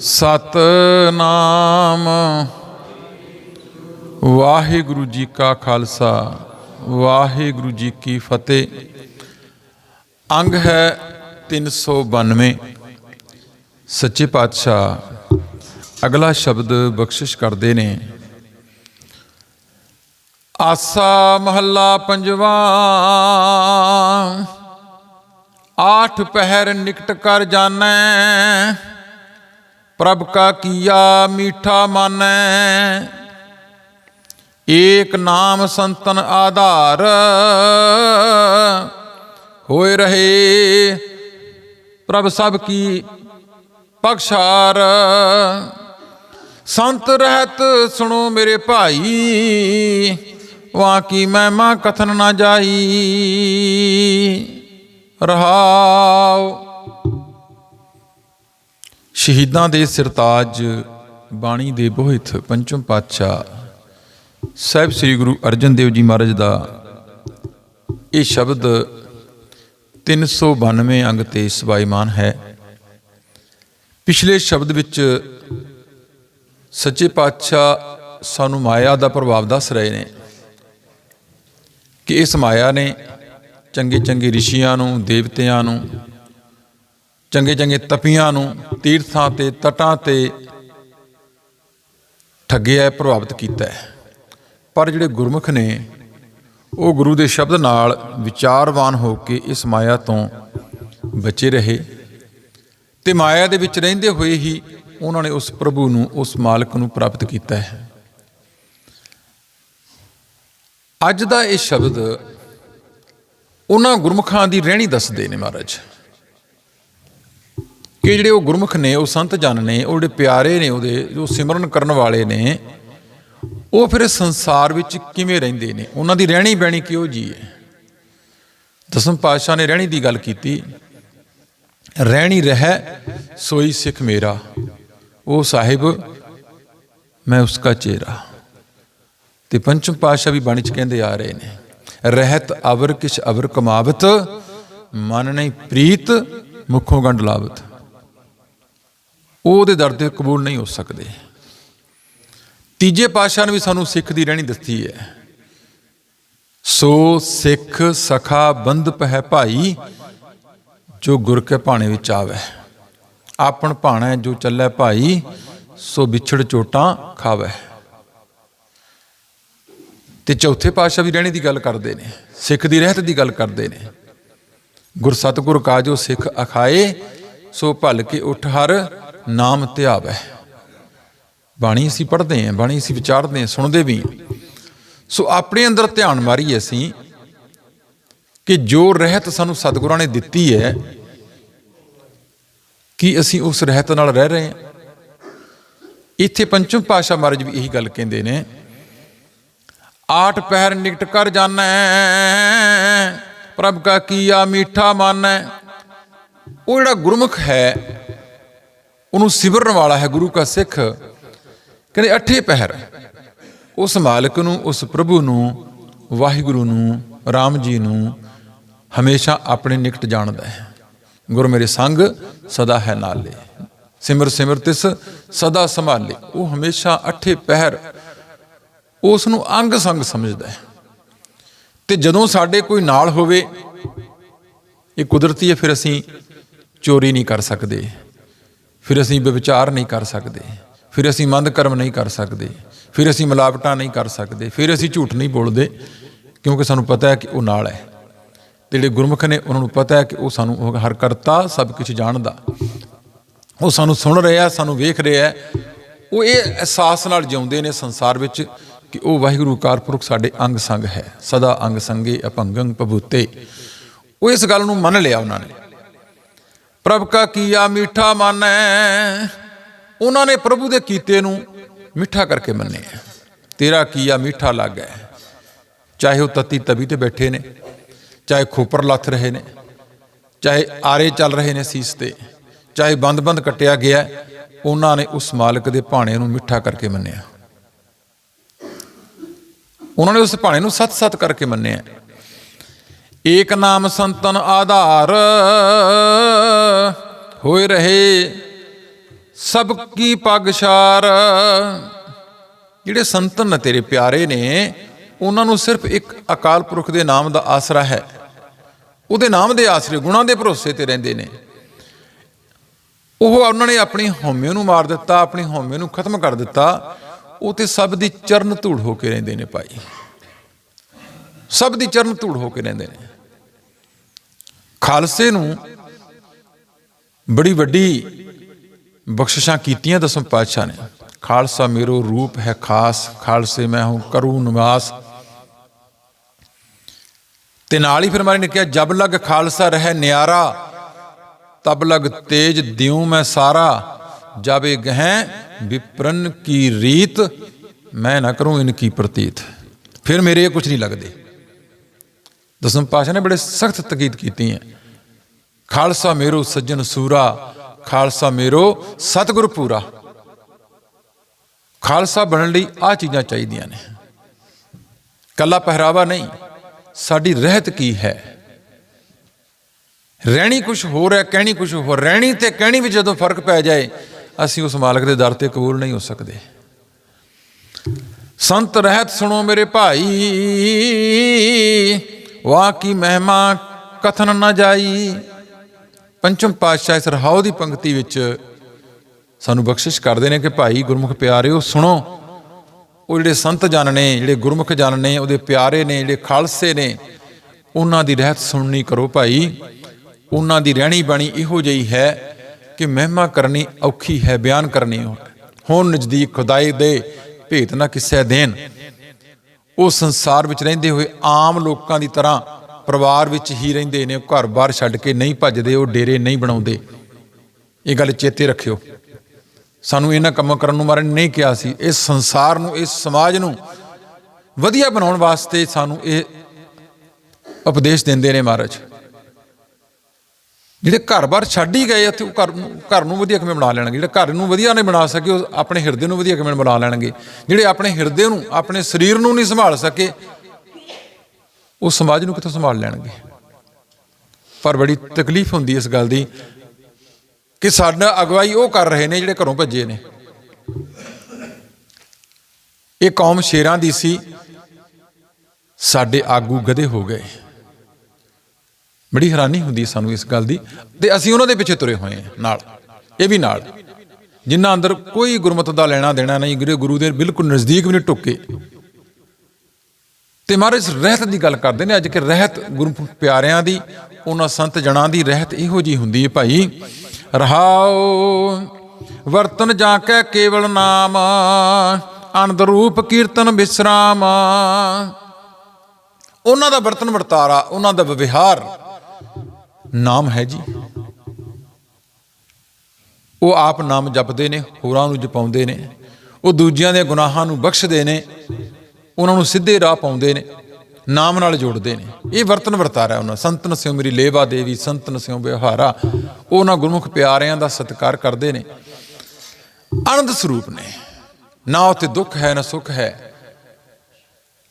ਸਤਨਾਮ। ਵਾਹਿਗੁਰੂ ਜੀ ਕਾ ਖਾਲਸਾ, ਵਾਹਿਗੁਰੂ ਜੀ ਕੀ ਫਤਿਹ। ਅੰਗ ਹੈ 392 ਸੱਚੇ ਪਾਤਸ਼ਾਹ ਅਗਲਾ ਸ਼ਬਦ ਬਖਸ਼ਿਸ਼ ਕਰਦੇ ਨੇ। ਆਸਾ ਮਹੱਲਾ ਪੰਜਵਾ। ਆਠ ਪਹਿਰ ਨਿਕਟ ਕਰ ਜਾਣੈ। ਪ੍ਰਭ ਕਾ ਕੀਆ ਮੀਠਾ ਮਾਨੈ। ਏਕ ਨਾਮ ਸੰਤਨ ਆਧਾਰ। ਹੋਏ ਰਹੇ ਪ੍ਰਭ ਸਭ ਕੀ ਪਖਸ਼ਾਰ। ਸੰਤ ਰਹਿਤ ਸੁਣੋ ਮੇਰੇ ਭਾਈ, ਵਾਂ ਕੀ ਮਹਿਮਾ ਕਥਨ ਨਾ ਜਾਈ। ਰਹਾਓ ਸ਼ਹੀਦਾਂ ਦੇ ਸਿਰਤਾਜ ਬਾਣੀ ਦੇ ਬੋਹਿਤ ਪੰਚਮ ਪਾਤਸ਼ਾਹ ਸਾਹਿਬ ਸ੍ਰੀ ਗੁਰੂ ਅਰਜਨ ਦੇਵ ਜੀ ਮਹਾਰਾਜ ਦਾ ਇਹ ਸ਼ਬਦ 392 ਅੰਗ ਤੇ ਸਵਾਈਮਾਨ ਹੈ। ਪਿਛਲੇ ਸ਼ਬਦ ਵਿੱਚ ਸੱਚੇ ਪਾਤਸ਼ਾਹ ਸਾਨੂੰ ਮਾਇਆ ਦਾ ਪ੍ਰਭਾਵ ਦੱਸ ਰਹੇ ਨੇ ਕਿ ਇਸ ਮਾਇਆ ਨੇ ਚੰਗੇ ਚੰਗੇ ਰਿਸ਼ੀਆਂ ਨੂੰ, ਦੇਵਤਿਆਂ ਨੂੰ ਚੰਗੇ ਚੰਗੇ ਤਪੀਆਂ ਨੂੰ ਤੀਰਥਾਂ ਤੇ, ਤਟਾਂ ਤੇ ਠੱਗਿਆ ਪ੍ਰਭਾਵਿਤ ਕੀਤਾ ਪਰ ਜਿਹੜੇ ਗੁਰਮੁਖ ਨੇ, ਉਹ ਗੁਰੂ ਦੇ ਸ਼ਬਦ ਨਾਲ ਵਿਚਾਰਵਾਨ ਹੋ ਕੇ ਇਸ ਮਾਇਆ ਤੋਂ ਬਚੇ ਰਹੇ ਤੇ ਮਾਇਆ ਦੇ ਵਿੱਚ ਰਹਿੰਦੇ ਹੋਏ ਹੀ ਉਹਨਾਂ ਨੇ ਉਸ ਪ੍ਰਭੂ ਨੂੰ, ਉਸ ਮਾਲਕ ਨੂੰ ਪ੍ਰਾਪਤ ਕੀਤਾ ਹੈ। ਅੱਜ ਦਾ ਇਹ ਸ਼ਬਦ ਉਹਨਾਂ ਗੁਰਮੁਖਾਂ ਦੀ ਰਹਿਣੀ ਦੱਸਦੇ ਨੇ ਮਹਾਰਾਜ। ਕਿ ਜਿਹੜੇ ਉਹ ਗੁਰਮੁਖ ਨੇ, ਉਹ ਸੰਤ ਜਨ ਨੇ, ਉਹ ਜਿਹੜੇ ਪਿਆਰੇ ਨੇ, ਉਹਦੇ, ਜੋ ਸਿਮਰਨ ਕਰਨ ਵਾਲੇ ਨੇ, ਉਹ ਫਿਰ ਸੰਸਾਰ ਵਿੱਚ ਕਿਵੇਂ ਰਹਿੰਦੇ ਨੇ? ਉਹਨਾਂ ਦੀ ਰਹਿਣੀ ਬਹਿਣੀ ਕਿਉਂ ਜੀ ਹੈ? ਦਸਮ ਪਾਤਸ਼ਾਹ ਨੇ ਰਹਿਣੀ ਦੀ ਗੱਲ ਕੀਤੀ। ਰਹਿਣੀ ਰਹਿ, ਸੋਈ ਸਿੱਖ ਮੇਰਾ। ਉਹ ਸਾਹਿਬ, ਮੈਂ ਉਸਕਾ ਚਿਹਰਾ ਤੇ ਪੰਚਮ ਪਾਤਸ਼ਾਹ ਵੀ ਬਾਣੀ ਚ ਕਹਿੰਦੇ ਆ ਰਹੇ ਨੇ, ਰਹਿਤ ਅਵਰ ਕਿਛ ਅਵਰ ਕਮਾਵਤ, ਮਨ ਨਹੀਂ ਪ੍ਰੀਤ, ਮੁਖੋਂ ਗੰਢ ਲਾਵਤ। ਉਹ ਉਹਦੇ ਦਰ ਤੇ ਕਬੂਲ ਨਹੀਂ ਹੋ ਸਕਦੇ। ਤੀਜੇ ਪਾਤਸ਼ਾਹ ਨੇ ਵੀ ਸਾਨੂੰ ਸਿੱਖ ਦੀ ਰਹਿਣੀ ਦੱਸੀ ਹੈ। ਸੋ ਸਿੱਖ ਸਖਾ ਬੰਧ ਪਹਿ ਭਾਈ ਜੋ ਗੁਰ ਕੇ ਭਾਣੇ ਵਿੱਚ ਆਵੇ। ਆਪਣ ਭਾਣਾ ਜੋ ਚੱਲੇ ਭਾਈ, ਸੋ ਵਿਛੜ ਚੋਟਾਂ ਖਾਵੇ। ਤੇ ਚੌਥੇ ਪਾਤਸ਼ਾਹ ਵੀ ਰਹਿਣੀ ਦੀ ਗੱਲ ਕਰਦੇ ਨੇ, ਸਿੱਖ ਦੀ ਰਹਿਤ ਦੀ ਗੱਲ ਕਰਦੇ ਨੇ। ਗੁਰ ਸਤਿਗੁਰ ਕਾਜੋ ਸਿੱਖ ਅਖਾਏ, ਸੋ ਭਲ ਕੇ ਉਠ ਹਰ ਨਾਮ ਧਿਆਵੈ ਬਾਣੀ ਅਸੀਂ ਪੜ੍ਹਦੇ ਆਂ ਬਾਣੀ ਅਸੀਂ ਵਿਚਾਰਦੇ ਆਂ ਸੁਣਦੇ ਵੀ ਸੋ ਆਪਣੇ ਅੰਦਰ ਧਿਆਨ ਮਾਰੀ ਅਸੀਂ ਕਿ ਜੋ ਰਹਿਤ ਸਾਨੂੰ ਸਤਿਗੁਰਾਂ ਨੇ ਦਿੱਤੀ ਹੈ, ਕਿ ਅਸੀਂ ਉਸ ਰਹਿਤ ਨਾਲ ਰਹਿ ਰਹੇ ਹਾਂ? ਇੱਥੇ ਪੰਚਮ ਪਾਸ਼ਾ ਮਹਾਰਾਜ ਵੀ ਇਹੀ ਗੱਲ ਕਹਿੰਦੇ ਨੇ, ਆਠ ਪਹਿਰ ਨਿਕਟ ਕਰ ਜਾਣੈ, ਪ੍ਰਭ ਕਾ ਕੀਆ ਮੀਠਾ ਮਾਨੈ। ਉਹ ਜਿਹੜਾ ਗੁਰਮੁਖ ਹੈ ਉਹਨੂੰ ਸਿਮਰਨ ਵਾਲਾ ਹੈ ਗੁਰੂ ਕਾ ਸਿੱਖ। ਕਹਿੰਦੇ, ਅਠੇ ਪਹਿਰ। ਉਸ ਮਾਲਕ ਨੂੰ, ਉਸ ਪ੍ਰਭੂ ਨੂੰ, ਵਾਹਿਗੁਰੂ ਨੂੰ RAM ਜੀ ਨੂੰ ਹਮੇਸ਼ਾ ਆਪਣੇ ਨਿਕਟ ਜਾਣਦਾ ਹੈ। ਗੁਰ ਮੇਰੇ ਸੰਗ, ਸਦਾ ਹੈ ਨਾਲੇ ਸਿਮਰ ਸਿਮਰ ਤਿਸ, ਸਦਾ ਸੰਭਾਲੇ। ਉਹ ਹਮੇਸ਼ਾ ਅਠੇ ਪਹਿਰ ਉਸ ਨੂੰ ਅੰਗ ਸੰਗ ਸਮਝਦਾ ਹੈ। ਤੇ ਜਦੋਂ ਸਾਡੇ ਕੋਈ ਨਾਲ ਹੋਵੇ, ਇਹ ਕੁਦਰਤੀ ਹੈ, ਫਿਰ ਅਸੀਂ ਚੋਰੀ ਨਹੀਂ ਕਰ ਸਕਦੇ। ਫਿਰ ਅਸੀਂ ਵਿਚਾਰ ਨਹੀਂ ਕਰ ਸਕਦੇ। ਫਿਰ ਅਸੀਂ ਮੰਦ ਕਰਮ ਨਹੀਂ ਕਰ ਸਕਦੇ। ਫਿਰ ਅਸੀਂ ਮਿਲਾਵਟਾਂ ਨਹੀਂ ਕਰ ਸਕਦੇ। ਫਿਰ ਅਸੀਂ ਝੂਠ ਨਹੀਂ ਬੋਲਦੇ, ਕਿਉਂਕਿ ਸਾਨੂੰ ਪਤਾ ਹੈ ਕਿ ਉਹ ਨਾਲ ਹੈ। ਤੇ ਜਿਹੜੇ ਗੁਰਮੁਖ ਨੇ ਉਹਨਾਂ ਨੂੰ ਪਤਾ ਹੈ ਕਿ ਉਹ ਸਾਨੂੰ, ਉਹ ਹਰ ਕਰਤਾ ਸਭ ਕੁਝ ਜਾਣਦਾ। ਉਹ ਸਾਨੂੰ ਸੁਣ ਰਿਹਾ, ਸਾਨੂੰ ਵੇਖ ਰਿਹਾ ਉਹ ਇਹ ਅਹਿਸਾਸ ਨਾਲ ਜਿਉਂਦੇ ਨੇ ਸੰਸਾਰ ਵਿੱਚ ਕਿ ਉਹ ਵਾਹਿਗੁਰੂ ਕਾਰਪੁਰਖ ਸਾਡੇ ਅੰਗ ਸੰਗ ਹੈ। ਸਦਾ ਅੰਗ ਸੰਗੇ ਅਪੰਗੰ ਪਬੂਤੇ ਉਹ ਇਸ ਗੱਲ ਨੂੰ ਮੰਨ ਲਿਆ ਉਹਨਾਂ ਨੇ। ਪ੍ਰਭ ਕਾ ਕੀਆ ਮੀਠਾ ਮਾਨੈ। ਉਹਨਾਂ ਨੇ ਪ੍ਰਭੂ ਦੇ ਕੀਤੇ ਨੂੰ ਮਿੱਠਾ ਕਰਕੇ ਮੰਨਿਆ। ਤੇਰਾ ਕੀਆ ਮਿੱਠਾ ਲੱਗਾ। ਚਾਹੇ ਉਹ ਤਤੀ ਤਵੀ ਤੇ ਬੈਠੇ ਨੇ, ਚਾਹੇ ਖੋਪਰ ਲੱਥ ਰਹੇ ਨੇ, ਚਾਹੇ ਆਰੇ ਚੱਲ ਰਹੇ ਨੇ ਸੀਸ ਤੇ, ਚਾਹੇ ਬੰਦ-ਬੰਦ ਕੱਟਿਆ ਗਿਆ, ਉਹਨਾਂ ਨੇ ਉਸ ਮਾਲਕ ਦੇ ਭਾਣੇ ਨੂੰ ਮਿੱਠਾ ਕਰਕੇ ਮੰਨਿਆ। ਉਹਨਾਂ ਨੇ ਉਸ ਭਾਣੇ ਨੂੰ ਸਤ-ਸਤ ਕਰਕੇ ਮੰਨਿਆ। ਏਕ ਨਾਮ ਸੰਤਨ ਆਧਾਰ ਹੋਏ ਰਹੇ ਸਭ ਕੀ ਪਗਸ਼ਾਰ ਜਿਹੜੇ ਸੰਤਨ ਨੇ ਤੇਰੇ ਪਿਆਰੇ ਨੇ, ਉਹਨਾਂ ਨੂੰ ਸਿਰਫ ਇੱਕ ਅਕਾਲ ਪੁਰਖ ਦੇ ਨਾਮ ਦਾ ਆਸਰਾ ਹੈ। ਉਹਦੇ ਨਾਮ ਦੇ ਆਸਰੇ, ਗੁਣਾਂ ਦੇ ਭਰੋਸੇ ਤੇ ਰਹਿੰਦੇ ਨੇ। ਉਹ ਉਹਨਾਂ ਨੇ ਆਪਣੀ ਹਉਮੈ ਨੂੰ ਮਾਰ ਦਿੱਤਾ, ਆਪਣੀ ਹਉਮੈ ਨੂੰ ਖਤਮ ਕਰ ਦਿੱਤਾ। ਉਹ ਤੇ ਸਭ ਦੀ ਚਰਨ ਧੂੜ ਹੋ ਕੇ ਰਹਿੰਦੇ ਨੇ ਭਾਈ। ਸਭ ਦੀ ਚਰਨ ਧੂੜ ਹੋ ਕੇ ਰਹਿੰਦੇ ਨੇ। ਖਾਲਸੇ ਨੂੰ ਬੜੀ ਵੱਡੀ ਬਖਸ਼ਿਸ਼ਾਂ ਕੀਤੀਆਂ ਦਸਮ ਪਾਤਸ਼ਾਹ ਨੇ। ਖਾਲਸਾ ਮੇਰੋ ਰੂਪ ਹੈ ਖਾਸ, ਖਾਲਸੇ ਮੈਂ ਹੂੰ ਕਰੂ ਨਿਵਾਸ। ਤੇ ਨਾਲ ਹੀ ਫਿਰ ਮਾਰੇ ਨੇ ਕਿਹਾ, ਜਬ ਲਗ ਖਾਲਸਾ ਰਹਿ ਨਿਆਰਾ, ਤਬ ਲਗ ਤੇਜ ਦਿਉ ਮੈਂ ਸਾਰਾ। ਜਾਵੇ ਗਹਿ ਵਿਪਰਨ ਕੀ ਰੀਤ, ਮੈਂ ਨਾ ਕਰੂੰ ਇਨ ਕੀ ਪ੍ਰਤੀਤ। ਫਿਰ ਮੇਰੇ ਇਹ ਕੁਝ ਨਹੀਂ ਲੱਗਦੇ। ਦਸਮ ਪਾਸ਼ਾ ਨੇ ਬੜੇ ਸਖਤ ਤਕੀਦ ਕੀਤੀ ਹੈ। ਖਾਲਸਾ ਮੇਰੋ ਸੱਜਣ ਸੂਰਾ, ਖਾਲਸਾ ਮੇਰੋ ਸਤਿਗੁਰ ਪੂਰਾ। ਖਾਲਸਾ ਬਣਨ ਲਈ ਆ ਚੀਜ਼ਾਂ ਚਾਹੀਦੀਆਂ ਨੇ। ਕੱਲਾ ਪਹਿਰਾਵਾ ਨਹੀਂ, ਸਾਡੀ ਰਹਿਤ ਕੀ ਹੈ? ਰਹਿਣੀ ਕੁਝ ਹੋਰ ਹੈ, ਕਹਿਣੀ ਕੁਝ ਹੋਰ। ਰਹਿਣੀ ਤੇ ਕਹਿਣੀ ਵਿੱਚ ਜਦੋਂ ਫ਼ਰਕ ਪੈ ਜਾਏ, ਅਸੀਂ ਉਸ ਮਾਲਕ ਦੇ ਦਰ ਤੇ ਕਬੂਲ ਨਹੀਂ ਹੋ ਸਕਦੇ। ਸੰਤ ਰਹਿਤ ਸੁਣੋ ਮੇਰੇ ਭਾਈ ਵਾਹ ਕੀ ਮਹਿਮਾ, ਕਥਨ ਨਾ ਜਾਈ। ਪੰਚਮ ਪਾਤਸ਼ਾਹ ਇਸ ਰਹਾਉ ਦੀ ਪੰਕਤੀ ਵਿੱਚ ਸਾਨੂੰ ਬਖਸ਼ਿਸ਼ ਕਰਦੇ ਨੇ ਕਿ ਭਾਈ ਗੁਰਮੁਖ ਪਿਆਰਿਓ, ਸੁਣੋ। ਉਹ ਜਿਹੜੇ ਸੰਤ ਜਨ ਨੇ, ਜਿਹੜੇ ਗੁਰਮੁਖ ਜਨ ਨੇ, ਉਹਦੇ ਪਿਆਰੇ ਨੇ, ਜਿਹੜੇ ਖਾਲਸੇ ਨੇ, ਉਹਨਾਂ ਦੀ ਰਹਿਤ ਸੁਣਨੀ ਕਰੋ ਭਾਈ। ਉਹਨਾਂ ਦੀ ਰਹਿਣੀ ਬਾਣੀ ਇਹੋ ਜਿਹੀ ਹੈ ਕਿ ਮਹਿਮਾ ਕਰਨੀ ਔਖੀ ਹੈ, ਬਿਆਨ ਕਰਨੀ ਹੁਣ ਨਜ਼ਦੀਕ ਖੁਦਾਈ ਦੇ ਭੇਤ ਨਾ ਕਿਸੇ ਦੇਣ। ਉਹ ਸੰਸਾਰ ਵਿੱਚ ਰਹਿੰਦੇ ਹੋਏ ਆਮ ਲੋਕਾਂ ਦੀ ਤਰ੍ਹਾਂ ਪਰਿਵਾਰ ਵਿੱਚ ਹੀ ਰਹਿੰਦੇ ਨੇ, ਉਹ ਘਰ-ਬਾਰ ਛੱਡ ਕੇ ਨਹੀਂ ਭੱਜਦੇ, ਉਹ ਡੇਰੇ ਨਹੀਂ ਬਣਾਉਂਦੇ। ਇਹ ਗੱਲ ਚੇਤੇ ਰੱਖਿਓ। ਸਾਨੂੰ ਇਹਨਾਂ ਕੰਮਾਂ ਕਰਨ ਨੂੰ ਮਾਰਨ ਨਹੀਂ ਕਿਹਾ ਸੀ। ਇਸ ਸੰਸਾਰ ਨੂੰ, ਇਸ ਸਮਾਜ ਨੂੰ ਵਧੀਆ ਬਣਾਉਣ ਵਾਸਤੇ ਸਾਨੂੰ ਇਹ ਉਪਦੇਸ਼ ਦਿੰਦੇ ਨੇ ਮਹਾਰਾਜ। ਜਿਹੜੇ ਘਰ-ਬਾਰ ਛੱਡ ਹੀ ਗਏ ਉੱਥੇ ਉਹ ਘਰ ਨੂੰ ਘਰ ਨੂੰ ਵਧੀਆ ਕਿਵੇਂ ਬਣਾ ਲੈਣਗੇ? ਜਿਹੜੇ ਘਰ ਨੂੰ ਵਧੀਆ ਨਹੀਂ ਬਣਾ ਸਕੇ, ਉਹ ਆਪਣੇ ਹਿਰਦੇ ਨੂੰ ਵਧੀਆ ਕਿਵੇਂ ਬਣਾ ਲੈਣਗੇ? ਜਿਹੜੇ ਆਪਣੇ ਹਿਰਦੇ ਨੂੰ, ਆਪਣੇ ਸਰੀਰ ਨੂੰ ਨਹੀਂ ਸੰਭਾਲ ਸਕੇ, ਉਹ ਸਮਾਜ ਨੂੰ ਕਿੱਥੋਂ ਸੰਭਾਲ ਲੈਣਗੇ? ਪਰ ਬੜੀ ਤਕਲੀਫ ਹੁੰਦੀ ਇਸ ਗੱਲ ਦੀ ਕਿ ਸਾਡਾ ਅਗਵਾਈ ਉਹ ਕਰ ਰਹੇ ਨੇ ਜਿਹੜੇ ਘਰੋਂ ਭੱਜੇ ਨੇ। ਇਹ ਕੌਮ ਸ਼ੇਰਾਂ ਦੀ ਸੀ, ਸਾਡੇ ਆਗੂ ਗਧੇ ਹੋ ਗਏ। ਬੜੀ ਹੈਰਾਨੀ ਹੁੰਦੀ ਸਾਨੂੰ ਇਸ ਗੱਲ ਦੀ। ਤੇ ਅਸੀਂ ਉਹਨਾਂ ਦੇ ਪਿੱਛੇ ਤੁਰੇ ਹੋਏ ਹਾਂ, ਨਾਲ। ਇਹ ਵੀ ਨਾਲ। ਜਿਨ੍ਹਾਂ ਅੰਦਰ ਕੋਈ ਗੁਰਮਤ ਦਾ ਲੈਣਾ ਦੇਣਾ ਨਹੀਂ, ਗੁਰੂ ਗੁਰੂ ਦੇ ਬਿਲਕੁਲ ਨਜ਼ਦੀਕ ਵੀ ਨਹੀਂ ਟੁੱਕੇ। ਤੇ ਮਹਾਰਾਜ ਰਹਿਤ ਦੀ ਗੱਲ ਕਰਦੇ ਨੇ, ਅੱਜ ਕਿ ਰਹਿਤ ਗੁਰੂ ਪਿਆਰਿਆਂ ਦੀ, ਉਹਨਾਂ ਸੰਤ ਜਣਾਂ ਦੀ ਰਹਿਤ ਇਹੋ ਜੀ ਹੁੰਦੀ ਹੈ ਭਾਈ। ਰਹਾਓ, ਵਰਤਨ ਜਾ ਕੇ ਕੇਵਲ ਨਾਮ ਅਨੰਦ ਰੂਪ ਕੀਰਤਨ ਵਿਸਰਾਮ ਉਹਨਾਂ ਦਾ ਵਰਤਨ ਵਰਤਾਰਾ, ਉਹਨਾਂ ਦਾ ਵਿਵਹਾਰ। ਨਾਮ ਹੈ ਜੀ। ਉਹ ਆਪ ਨਾਮ ਜਪਦੇ ਨੇ, ਹੋਰਾਂ ਨੂੰ ਜਪਾਉਂਦੇ ਨੇ। ਉਹ ਦੂਜਿਆਂ ਦੇ ਗੁਨਾਹਾਂ ਨੂੰ ਬਖਸ਼ਦੇ ਨੇ। ਉਹਨਾਂ ਨੂੰ ਸਿੱਧੇ ਰਾਹ ਪਾਉਂਦੇ ਨੇ। ਨਾਮ ਨਾਲ ਜੋੜਦੇ ਨੇ। ਇਹ ਵਰਤਨ ਵਰਤਾਰਾ ਉਹਨਾਂ ਸੰਤਨ ਸਿਓ ਮੇਰੀ ਲੇਵਾ ਦੇਵੀ, ਸੰਤਨ ਸਿਓ ਵਿਵਹਾਰਾ ਉਹਨਾਂ ਗੁਰਮੁਖ ਪਿਆਰਿਆਂ ਦਾ ਸਤਿਕਾਰ ਕਰਦੇ ਨੇ। ਆਨੰਦ ਸਰੂਪ ਨੇ। ਨਾ ਉਤੇ ਦੁੱਖ ਹੈ, ਨਾ ਸੁੱਖ ਹੈ।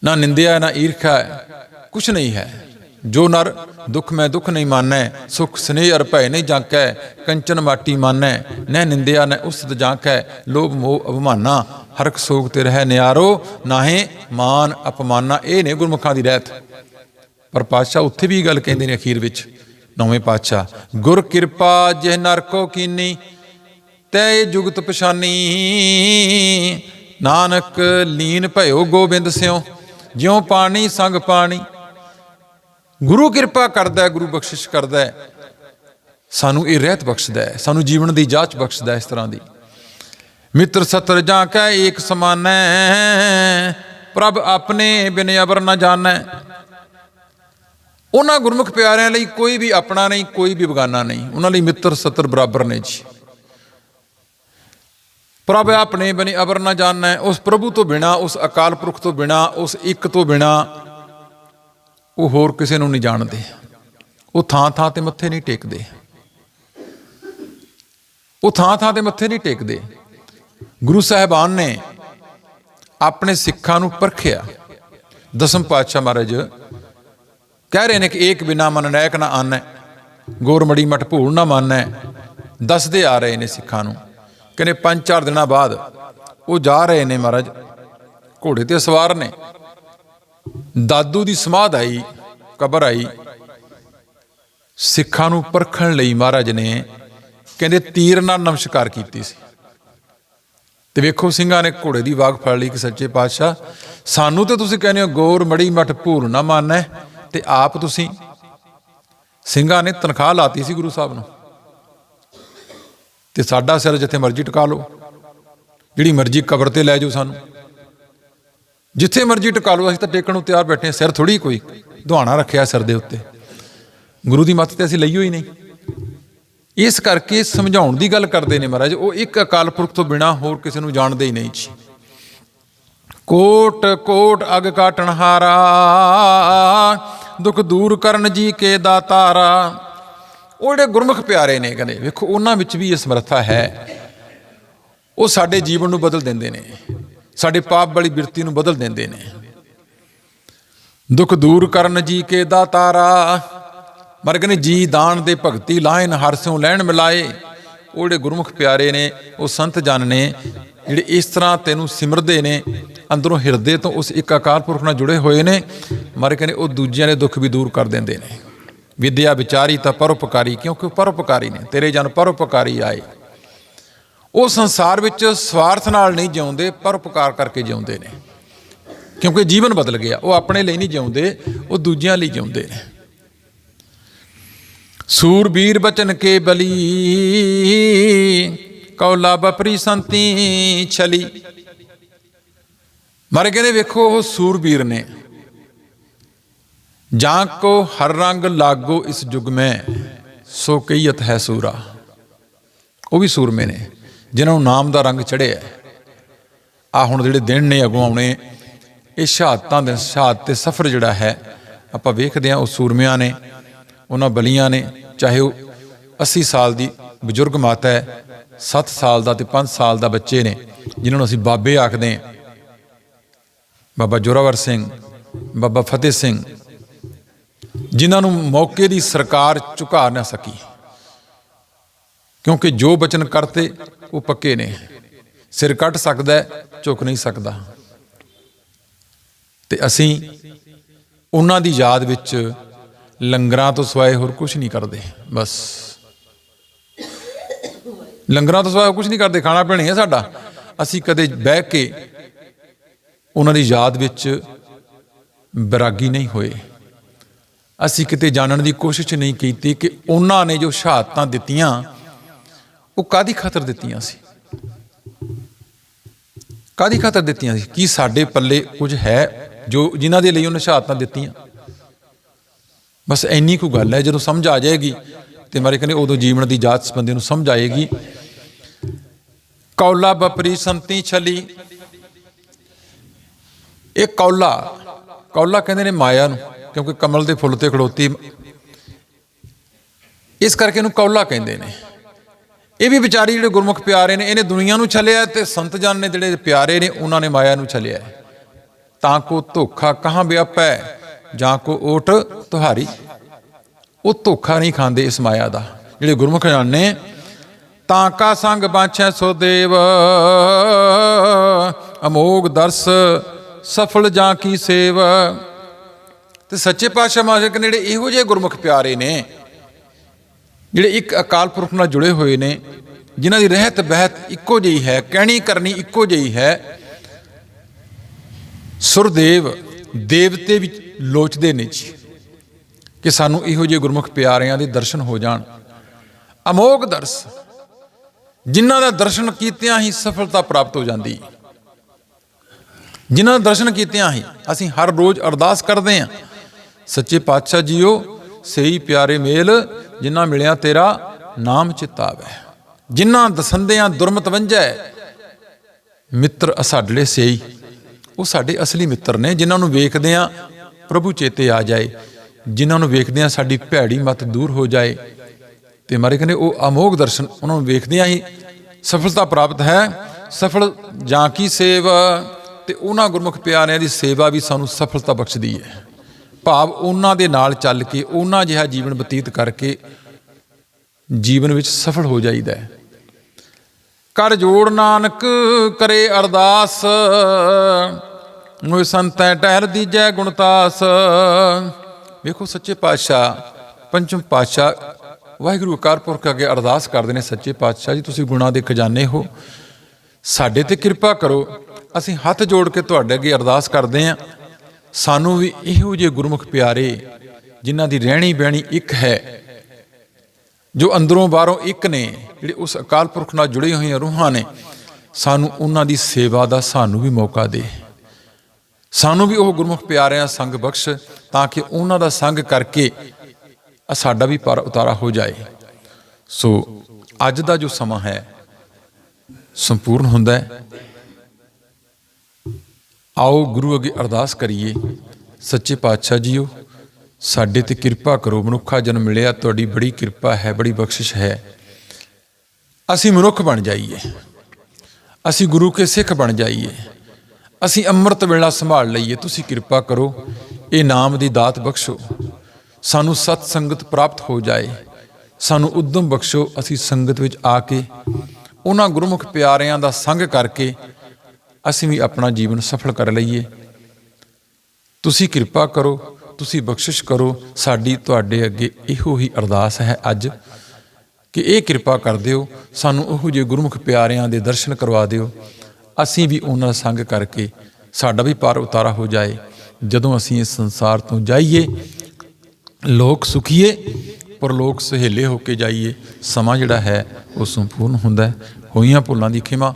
ਨਾ ਨਿੰਦਿਆ, ਨਾ ਈਰਖਾ ਹੈ। ਕੁਛ ਨਹੀਂ ਹੈ। ਜੋ ਨਰ ਦੁੱਖ ਮੈਂ ਦੁੱਖ ਨਹੀਂ ਮਾਨੈ, ਸੁਖ ਸਨੇਹ ਅਰ ਭੈ ਨਹੀਂ ਜਾਂਕੈ ਕੰਚਨ ਮਾਟੀ ਮਾਨੈ, ਨਹਿ ਨਿੰਦਿਆ ਨਹਿ ਉਸਤ ਜਾਂਕੈ ਲੋਭ ਮੋਹ ਅਭਮਾਨਾ ਹਰਕ ਸੋਗ ਤੇ ਰਹਿ ਨਿਆਰੋ, ਨਾਹੇ ਮਾਨ ਅਪਮਾਨਾ, ਇਹ ਨੇ ਗੁਰਮੁਖਾਂ ਦੀ ਰਹਿਤ। ਪਰ ਪਾਤਸ਼ਾਹ ਉੱਥੇ ਵੀ ਗੱਲ ਕਹਿੰਦੇ ਨੇ ਅਖੀਰ ਵਿੱਚ, ਨੌਵੇਂ ਪਾਤਸ਼ਾਹ, ਗੁਰ ਕਿਰਪਾ ਜਿਹ ਨਰ ਕੋ ਕੀਨੀ, ਤੈ ਜੁਗਤ ਪਛਾਨੀ। ਨਾਨਕ ਲੀਨ ਭਇਓ ਗੋਬਿੰਦ ਸਿਓ, ਜਿਉ ਪਾਣੀ ਸੰਗ ਪਾਣੀ ਗੁਰੂ ਕਿਰਪਾ ਕਰਦਾ ਹੈ, ਗੁਰੂ ਬਖਸ਼ਿਸ਼ ਕਰਦਾ ਹੈ। ਸਾਨੂੰ ਇਹ ਰਹਿਤ ਬਖਸ਼ਦਾ ਹੈ, ਸਾਨੂੰ ਜੀਵਨ ਦੀ ਜਾਂਚ ਬਖਸ਼ਦਾ ਹੈ ਇਸ ਤਰ੍ਹਾਂ ਦੀ। ਮਿੱਤਰ ਸਤਰ ਜਾਂ ਕੈ ਏਕ ਸਮਾਨੈ, ਪ੍ਰਭ ਆਪਣੇ ਬਿਨ ਅਬਰ ਨਾ ਜਾਣੈ। ਉਹਨਾਂ ਗੁਰਮੁਖ ਪਿਆਰਿਆਂ ਲਈ ਕੋਈ ਵੀ ਆਪਣਾ ਨਹੀਂ, ਕੋਈ ਵੀ ਬਗਾਨਾ ਨਹੀਂ। ਉਹਨਾਂ ਲਈ ਮਿੱਤਰ ਸਤਰ ਬਰਾਬਰ ਨੇ ਜੀ। ਪ੍ਰਭ ਆਪਣੇ ਬਨੇ ਅਵਰ ਨਾ ਜਾਣੈ, ਉਸ ਪ੍ਰਭੂ ਤੋਂ ਬਿਨਾ, ਉਸ ਅਕਾਲ ਪੁਰਖ ਤੋਂ ਬਿਨਾ, ਉਸ ਇੱਕ ਤੋਂ ਬਿਨਾ ਉਹ ਹੋਰ ਕਿਸੇ ਨੂੰ ਨਹੀਂ ਜਾਣਦੇ। ਉਹ ਥਾਂ ਥਾਂ ਤੇ ਮੱਥੇ ਨਹੀਂ ਟੇਕਦੇ। ਉਹ ਥਾਂ ਥਾਂ ਤੇ ਮੱਥੇ ਨਹੀਂ ਟੇਕਦੇ। ਗੁਰੂ ਸਾਹਿਬਾਨ ਨੇ ਆਪਣੇ ਸਿੱਖਾਂ ਨੂੰ ਪਰਖਿਆ। ਦਸਮ ਪਾਤਸ਼ਾਹ ਮਹਾਰਾਜ ਕਹਿ ਰਹੇ ਨੇ ਕਿ ਏਕ ਬਿਨਾ ਮਨ ਨਾਇਕ ਨਾ ਆਨੈ, ਗੋਰਮੜੀ ਮਠ ਭੂਲ ਨਾ ਮਾਨੈ। ਦੱਸਦੇ ਆ ਰਹੇ ਨੇ ਸਿੱਖਾਂ ਨੂੰ। ਕਹਿੰਦੇ ਪੰਜ ਚਾਰ ਦਿਨਾਂ ਬਾਅਦ ਉਹ ਜਾ ਰਹੇ ਨੇ ਮਹਾਰਾਜ। ਘੋੜੇ ਤੇ ਸਵਾਰ ਨੇ। ਦਾਦੂ ਦੀ ਸਮਾਧ ਆਈ, ਕਬਰ ਆਈ। ਸਿੱਖਾਂ ਨੂੰ ਪਰਖਣ ਲਈ ਮਹਾਰਾਜ ਨੇ ਕਹਿੰਦੇ ਤੀਰ ਨਾਲ ਨਮਸਕਾਰ ਕੀਤੀ ਸੀ। ਤੇ ਵੇਖੋ ਸਿੰਘਾਂ ਨੇ ਘੋੜੇ ਦੀ ਵਾਗ ਫੜ ਲਈ ਕਿ ਸੱਚੇ ਪਾਤਸ਼ਾਹ। ਸਾਨੂੰ ਤੇ ਤੁਸੀਂ ਕਹਿੰਦੇ ਹੋ ਗੌਰ ਮੜੀ ਮਠ ਭੂਰ ਨਾ ਮੰਨੈ ਤੇ ਆਪ ਤੁਸੀਂ। ਸਿੰਘਾਂ ਨੇ ਤਨਖਾਹ ਲਾਤੀ ਸੀ ਗੁਰੂ ਸਾਹਿਬ ਨੂੰ। ਤੇ ਸਾਡਾ ਸਿਰ ਜਿੱਥੇ ਮਰਜ਼ੀ ਟਿਕਾ ਲਓ। ਜਿਹੜੀ ਮਰਜ਼ੀ ਕਬਰ ਤੇ ਲੈ ਜਾਓ ਸਾਨੂੰ। ਜਿੱਥੇ ਮਰਜ਼ੀ ਟਿਕਾ ਲਓ, ਅਸੀਂ ਤਾਂ ਟੇਕਣ ਨੂੰ ਤਿਆਰ ਬੈਠੇ ਹਾਂ। ਸਿਰ ਥੋੜੀ ਕੋਈ ਦੁਹਾਣਾ ਰੱਖਿਆ ਸਿਰ ਦੇ ਉੱਤੇ। ਗੁਰੂ ਦੀ ਮੱਤ ਤੇ ਅਸੀਂ ਲਈਓ ਹੀ ਨਹੀਂ। ਇਸ ਕਰਕੇ ਸਮਝਾਉਣ ਦੀ ਗੱਲ ਕਰਦੇ ਨੇ ਮਹਾਰਾਜ। ਉਹ ਇੱਕ ਅਕਾਲ ਪੁਰਖ ਤੋਂ ਬਿਨਾ ਹੋਰ ਕਿਸੇ ਨੂੰ ਜਾਣਦੇ ਹੀ ਨਹੀਂ ਜੀ। ਕੋਟ ਕੋਟ ਅਗ ਕਾਟਣ ਹਾਰਾ, ਦੁੱਖ ਦੂਰ ਕਰਨ ਜੀ ਕੇ ਦਾਤਾਰਾ। ਉਹ ਜਿਹੜੇ ਗੁਰਮੁਖ ਪਿਆਰੇ ਨੇ ਕਹਿੰਦੇ, ਵੇਖੋ, ਉਹਨਾਂ ਵਿੱਚ ਵੀ ਇਹ ਸਮਰੱਥਾ ਹੈ। ਉਹ ਸਾਡੇ ਜੀਵਨ ਨੂੰ ਬਦਲ ਦਿੰਦੇ ਨੇ। ਸਾਡੇ ਪਾਪ ਵਾਲੀ ਬਿਰਤੀ ਨੂੰ ਬਦਲ ਦਿੰਦੇ ਨੇ। ਦੁੱਖ ਦੂਰ ਕਰਨ ਜੀ ਕੇ ਦਾਤਾਰਾ, ਮਰਗ ਨੇ ਜੀ ਦਾਨ ਦੇ ਭਗਤੀ ਲਾਇਨ ਹਰਸਿਉ ਲੈਣ ਮਿਲਾਏ। ਉਹ ਜਿਹੜੇ ਗੁਰਮੁਖ ਪਿਆਰੇ ਨੇ, ਉਹ ਸੰਤ ਜਨ ਨੇ, ਜਿਹੜੇ ਇਸ ਤਰ੍ਹਾਂ ਤੈਨੂੰ ਸਿਮਰਦੇ ਨੇ, ਅੰਦਰੋਂ ਹਿਰਦੇ ਤੋਂ ਉਸ ਇੱਕ ਅਕਾਲ ਪੁਰਖ ਨਾਲ ਜੁੜੇ ਹੋਏ ਨੇ ਮਰ ਕਹਿੰਦੇ ਉਹ ਦੂਜਿਆਂ ਦੇ ਦੁੱਖ ਵੀ ਦੂਰ ਕਰ ਦਿੰਦੇ ਨੇ। ਵਿਦਿਆ ਵਿਚਾਰੀ ਤਾਂ ਪਰਉਪਕਾਰੀ, ਕਿਉਂਕਿ ਪਰਉਪਕਾਰੀ ਨੇ, ਤੇਰੇ ਜਨ ਪਰਉਪਕਾਰੀ ਆਏ। ਉਹ ਸੰਸਾਰ ਵਿੱਚ ਸਵਾਰਥ ਨਾਲ ਨਹੀਂ ਜਿਉਂਦੇ, ਪਰ ਉਪਕਾਰ ਕਰਕੇ ਜਿਉਂਦੇ ਨੇ। ਕਿਉਂਕਿ ਜੀਵਨ ਬਦਲ ਗਿਆ, ਉਹ ਆਪਣੇ ਲਈ ਨਹੀਂ ਜਿਉਂਦੇ, ਉਹ ਦੂਜਿਆਂ ਲਈ ਜਿਉਂਦੇ ਨੇ। ਸੂਰਬੀਰ ਬਚਨ ਕੇ ਬਲੀ ਕੌਲਾ ਬਪਰੀ ਸੰਤੀ ਛਲੀ। ਮਾਰੇ ਕਹਿੰਦੇ, ਵੇਖੋ, ਉਹ ਸੂਰਬੀਰ ਨੇ। ਜਾਂ ਕੋ ਹਰ ਰੰਗ ਲਾਗੋ ਇਸ ਯੁਗ ਮੈਂ, ਸੋ ਕਈਤ ਹੈ ਸੂਰਾ। ਉਹ ਵੀ ਸੂਰਮੇ ਨੇ। ਜਿਨ੍ਹਾਂ ਨੂੰ ਨਾਮ ਦਾ ਰੰਗ ਚੜਿਆ ਆ ਹੁਣ ਜਿਹੜੇ ਦਿਨ ਨੇ ਅਗੋਂ ਆਉਣੇ, ਇਹ ਸ਼ਹਾਦਤਾਂ ਦੇ ਸ਼ਹਾਦਤ ਤੇ ਸਫ਼ਰ ਜਿਹੜਾ ਹੈ, ਆਪਾਂ ਵੇਖਦੇ ਹਾਂ ਉਹ ਸੂਰਮਿਆਂ ਨੇ, ਉਹਨਾਂ ਬਲੀਆਂ ਨੇ, ਚਾਹੇ ਉਹ 80 ਸਾਲ ਦੀ ਬਜ਼ੁਰਗ ਮਾਤਾ ਹੈ 7 ਸਾਲ ਦਾ ਤੇ 5 ਸਾਲ ਦਾ ਬੱਚੇ ਨੇ, ਜਿਨ੍ਹਾਂ ਨੂੰ ਅਸੀਂ ਬਾਬੇ ਆਖਦੇ ਹਾਂ। ਬਾਬਾ ਜੋਰਾਵਰ ਸਿੰਘ, ਬਾਬਾ ਫਤਿਹ ਸਿੰਘ, ਜਿਨ੍ਹਾਂ ਨੂੰ ਮੌਕੇ ਦੀ ਸਰਕਾਰ ਝੁਕਾ ਨਾ ਸਕੀ। ਕਿਉਂਕਿ ਜੋ ਬਚਨ ਕਰਤੇ ਉਹ ਪੱਕੇ ਨੇ। ਸਿਰ ਕੱਟ ਸਕਦਾ ਹੈ, ਝੁਕ ਨਹੀਂ ਸਕਦਾ। ਤੇ ਅਸੀਂ ਉਹਨਾਂ ਦੀ ਯਾਦ ਵਿੱਚ ਲੰਗਰਾਂ ਤੋਂ ਸਿਵਾਏ ਹੋਰ ਕੁਝ ਨਹੀਂ ਕਰਦੇ। ਬਸ। ਲੰਗਰਾਂ ਤੋਂ ਸਿਵਾਏ ਕੁਝ ਨਹੀਂ ਕਰਦੇ। ਖਾਣਾ ਪੀਣਾ ਹੀ ਹੈ ਸਾਡਾ। ਅਸੀਂ ਕਦੇ ਬਹਿ ਕੇ ਉਹਨਾਂ ਦੀ ਯਾਦ ਵਿੱਚ ਬਰਾਗੀ ਨਹੀਂ ਹੋਏ। ਅਸੀਂ ਕਿਤੇ ਜਾਣਨ ਦੀ ਕੋਸ਼ਿਸ਼ ਨਹੀਂ ਕੀਤੀ ਕਿ ਉਹਨਾਂ ਨੇ ਜੋ ਸ਼ਹਾਦਤਾਂ ਦਿੱਤੀਆਂ ਉਹ ਕਾਦੀ ਖਾਤਰ ਦਿੱਤੀਆਂ ਸੀ? ਕਾਦੀ ਖਾਤਰ ਦਿੱਤੀਆਂ ਸੀ? ਕੀ ਸਾਡੇ ਪੱਲੇ ਕੁਝ ਹੈ ਜੋ ਜਿਨ੍ਹਾਂ ਦੇ ਲਈ ਉਹਨੇ ਸ਼ਹਾਦਤਾਂ ਦਿੱਤੀਆਂ? ਬਸ ਇੰਨੀ ਕੁ ਗੱਲ ਹੈ, ਜਦੋਂ ਸਮਝ ਆ ਜਾਏਗੀ ਤੇ ਮਾਰੇ ਕਹਿੰਦੇ ਉਦੋਂ ਜੀਵਨ ਦੀ ਜਾਤ ਸੰਬੰਧੀ ਨੂੰ ਸਮਝ ਆਏਗੀ। ਕੌਲਾ ਬਪਰੀ ਸੰਤੀ ਛਲੀ। ਇਹ ਕੌਲਾ ਕੌਲਾ ਕਹਿੰਦੇ ਨੇ ਮਾਇਆ ਨੂੰ, ਕਿਉਂਕਿ ਕਮਲ ਦੇ ਫੁੱਲ ਤੇ ਖੜੋਤੀ। ਇਸ ਕਰਕੇ ਇਹਨੂੰ ਕੌਲਾ ਕਹਿੰਦੇ ਨੇ। ਇਹ ਵੀ ਵਿਚਾਰੀ ਜਿਹੜੇ ਗੁਰਮੁਖ ਪਿਆਰੇ ਨੇ, ਇਹਨੇ ਦੁਨੀਆ ਨੂੰ ਛਲਿਆ ਤੇ ਸੰਤ ਜਨ ਨੇ ਜਿਹੜੇ ਪਿਆਰੇ ਨੇ, ਉਹਨਾਂ ਨੇ ਮਾਇਆ ਨੂੰ ਛਲਿਆ। ਤਾਂ ਕੋ ਧੋਖਾ ਕਹਾਂ ਵਿਆਪੈ, ਜਾਂ ਕੋ ਓਟ ਤੁਹਾਰੀ? ਉਹ ਧੋਖਾ ਨਹੀਂ ਖਾਂਦੇ ਇਸ ਮਾਇਆ ਦਾ। ਜਿਹੜੇ ਗੁਰਮੁਖ ਜਨ ਨੇ, ਤਾਂ ਕਾ ਸੰਗ ਬਾਛੈ ਸੋ ਦੇਵ, ਅਮੋਗ ਦਰਸ ਸਫਲ ਜਾਂ ਕੀ ਸੇਵ। ਤੇ ਸੱਚੇ ਪਾਤਸ਼ਾਹ ਮਾਸ਼ਕ ਨੇ ਜਿਹੜੇ ਇਹੋ ਜਿਹੇ ਗੁਰਮੁਖ ਪਿਆਰੇ ਨੇ ਜਿਹੜੇ ਇੱਕ ਅਕਾਲ ਪੁਰਖ ਨਾਲ ਜੁੜੇ ਹੋਏ ਨੇ, ਜਿਨ੍ਹਾਂ ਦੀ ਰਹਿਤ ਬਹਿਤ ਇੱਕੋ ਜਿਹੀ ਹੈ, ਕਹਿਣੀ ਕਰਨੀ ਇੱਕੋ ਜਿਹੀ ਹੈ, ਸੁਰਦੇਵ ਦੇਵਤੇ ਵੀ ਲੋਚਦੇ ਨੇ ਜੀ, ਕਿ ਸਾਨੂੰ ਇਹੋ ਜਿਹੇ ਗੁਰਮੁਖ ਪਿਆਰਿਆਂ ਦੇ ਦਰਸ਼ਨ ਹੋ ਜਾਣ। ਅਮੋਗ ਦਰਸ, ਜਿਨ੍ਹਾਂ ਦਾ ਦਰਸ਼ਨ ਕੀਤਿਆਂ ਹੀ ਸਫਲਤਾ ਪ੍ਰਾਪਤ ਹੋ ਜਾਂਦੀ। ਜਿਨ੍ਹਾਂ ਦਾ ਦਰਸ਼ਨ ਕੀਤਿਆਂ ਹੀ ਅਸੀਂ ਹਰ ਰੋਜ਼ ਅਰਦਾਸ ਕਰਦੇ ਹਾਂ, ਸੱਚੇ ਪਾਤਸ਼ਾਹ ਜੀਓ ਸਹੀ ਪਿਆਰੇ ਮੇਲ ਜਿਨ੍ਹਾਂ ਮਿਲਿਆ ਤੇਰਾ ਨਾਮ ਚਿਤਾਵੈ ਜਿਨ੍ਹਾਂ ਦਸੰਦਿਆਂ ਦੁਰਮਤ ਵੰਜੈ, ਮਿੱਤਰ ਅਸਾਡਲੇ ਸਹੀ ਉਹ ਸਾਡੇ ਅਸਲੀ ਮਿੱਤਰ ਨੇ, ਜਿਨ੍ਹਾਂ ਨੂੰ ਵੇਖਦੇ ਆ ਪ੍ਰਭੂ ਚੇਤੇ ਆ ਜਾਏ। ਜਿਨ੍ਹਾਂ ਨੂੰ ਵੇਖਦੇ ਆ ਸਾਡੀ ਭੈੜੀ ਮਤ ਦੂਰ ਹੋ ਜਾਏ। ਤੇ ਮਾਰੇ ਕਹਿੰਦੇ, ਉਹ ਅਮੋਗ ਦਰਸ਼ਨ ਉਹਨਾਂ ਨੂੰ ਵੇਖਦਿਆਂ ਹੀ ਸਫਲਤਾ ਪ੍ਰਾਪਤ ਹੈ। ਸਫਲ ਜਾਂ ਕੀ ਸੇਵਾ, ਤੇ ਉਹਨਾਂ ਗੁਰਮੁਖ ਪਿਆਰਿਆਂ ਦੀ ਸੇਵਾ ਵੀ ਸਾਨੂੰ ਸਫਲਤਾ ਬਖਸ਼ਦੀ ਹੈ। ਭਾਵ ਉਹਨਾਂ ਦੇ ਨਾਲ ਚੱਲ ਕੇ, ਉਹਨਾਂ ਜਿਹਾ ਜੀਵਨ ਬਤੀਤ ਕਰਕੇ ਜੀਵਨ ਵਿੱਚ ਸਫਲ ਹੋ ਜਾਈਦਾ ਹੈ। ਕਰ ਜੋੜ ਨਾਨਕ ਕਰੇ ਅਰਦਾਸ ਮੋਇ ਸੰਤੈ ਟਹਿਰ ਦੀਜੈ ਗੁਣਤਾਸ ਵੇਖੋ ਸੱਚੇ ਪਾਤਸ਼ਾਹ, ਪੰਚਮ ਪਾਤਸ਼ਾਹ, ਵਾਹਿਗੁਰੂ ਅਕਾਲ ਪੁਰਖ ਅੱਗੇ ਅਰਦਾਸ ਕਰਦੇ ਨੇ, ਸੱਚੇ ਪਾਤਸ਼ਾਹ ਜੀ, ਤੁਸੀਂ ਗੁਣਾ ਦੇ ਖਜ਼ਾਨੇ ਹੋ। ਸਾਡੇ ਤੇ ਕਿਰਪਾ ਕਰੋ, ਅਸੀਂ ਹੱਥ ਜੋੜ ਕੇ ਤੁਹਾਡੇ ਅੱਗੇ ਅਰਦਾਸ ਕਰਦੇ ਹਾਂ। ਸਾਨੂੰ ਵੀ ਇਹੋ ਜਿਹੇ ਗੁਰਮੁਖ ਪਿਆਰੇ, ਜਿਨ੍ਹਾਂ ਦੀ ਰਹਿਣੀ ਬਹਿਣੀ ਇੱਕ ਹੈ, ਜੋ ਅੰਦਰੋਂ ਬਾਹਰੋਂ ਇੱਕ ਨੇ, ਜਿਹੜੇ ਉਸ ਅਕਾਲ ਪੁਰਖ ਨਾਲ ਜੁੜੇ ਹੋਈਆਂ ਰੂਹਾਂ ਨੇ, ਸਾਨੂੰ ਉਹਨਾਂ ਦੀ ਸੇਵਾ ਦਾ ਸਾਨੂੰ ਵੀ ਮੌਕਾ ਦੇ। ਸਾਨੂੰ ਵੀ ਉਹ ਗੁਰਮੁਖ ਪਿਆਰਿਆਂ ਸੰਗ ਬਖਸ਼, ਤਾਂ ਕਿ ਉਹਨਾਂ ਦਾ ਸੰਗ ਕਰਕੇ ਸਾਡਾ ਵੀ ਪਰ ਉਤਾਰਾ ਹੋ ਜਾਏ। ਸੋ ਅੱਜ ਦਾ ਜੋ ਸਮਾਂ ਹੈ, ਸੰਪੂਰਨ ਹੁੰਦਾ ਹੈ। ਆਓ ਗੁਰੂ ਅੱਗੇ ਅਰਦਾਸ ਕਰੀਏ। ਸੱਚੇ ਪਾਤਸ਼ਾਹ ਜੀਓ, ਸਾਡੇ ਤੇ ਕਿਰਪਾ ਕਰੋ। ਮਨੁੱਖਾ ਜਨਮ ਮਿਲਿਆ, ਤੁਹਾਡੀ ਬੜੀ ਕਿਰਪਾ ਹੈ, ਬੜੀ ਬਖਸ਼ਿਸ਼ ਹੈ। ਅਸੀਂ ਮਨੁੱਖ ਬਣ ਜਾਈਏ। ਅਸੀਂ ਗੁਰੂ ਕੇ ਸਿੱਖ ਬਣ ਜਾਈਏ। ਅਸੀਂ ਅੰਮ੍ਰਿਤ ਵੇਲਾ ਸੰਭਾਲ ਲਈਏ। ਤੁਸੀਂ ਕਿਰਪਾ ਕਰੋ, ਇਹ ਨਾਮ ਦੀ ਦਾਤ ਬਖਸ਼ੋ। ਸਾਨੂੰ ਸਤ ਸੰਗਤ ਪ੍ਰਾਪਤ ਹੋ ਜਾਏ। ਸਾਨੂੰ ਉਦਮ ਬਖਸ਼ੋ। ਅਸੀਂ ਸੰਗਤ ਵਿੱਚ ਆ ਕੇ ਉਹਨਾਂ ਗੁਰਮੁਖ ਪਿਆਰਿਆਂ ਦਾ ਸੰਗ ਕਰਕੇ ਅਸੀਂ ਵੀ ਆਪਣਾ ਜੀਵਨ ਸਫਲ ਕਰ ਲਈਏ। ਤੁਸੀਂ ਕਿਰਪਾ ਕਰੋ, ਤੁਸੀਂ ਬਖਸ਼ਿਸ਼ ਕਰੋ, ਸਾਡੀ ਤੁਹਾਡੇ ਅੱਗੇ ਇਹੋ ਹੀ ਅਰਦਾਸ ਹੈ ਅੱਜ ਕਿ ਇਹ ਕਿਰਪਾ ਕਰ ਦਿਓ, ਸਾਨੂੰ ਉਹੋ ਜਿਹੇ ਗੁਰਮੁਖ ਪਿਆਰਿਆਂ ਦੇ ਦਰਸ਼ਨ ਕਰਵਾ ਦਿਓ। ਅਸੀਂ ਵੀ ਉਹਨਾਂ ਸੰਗ ਕਰਕੇ ਸਾਡਾ ਵੀ ਪਾਰ ਉਤਾਰਾ ਹੋ ਜਾਏ। ਜਦੋਂ ਅਸੀਂ ਇਸ ਸੰਸਾਰ ਤੋਂ ਜਾਈਏ, ਲੋਕ ਸੁਖੀਏ ਪਰ ਲੋਕ ਸਹੇਲੇ ਹੋ ਕੇ ਜਾਈਏ, ਸਮਾਂ ਜਿਹੜਾ ਹੈ ਉਹ ਸੰਪੂਰਨ ਹੁੰਦਾ ਹੋਈਆਂ ਭੁੱਲਾਂ ਦੀ ਖਿਮਾ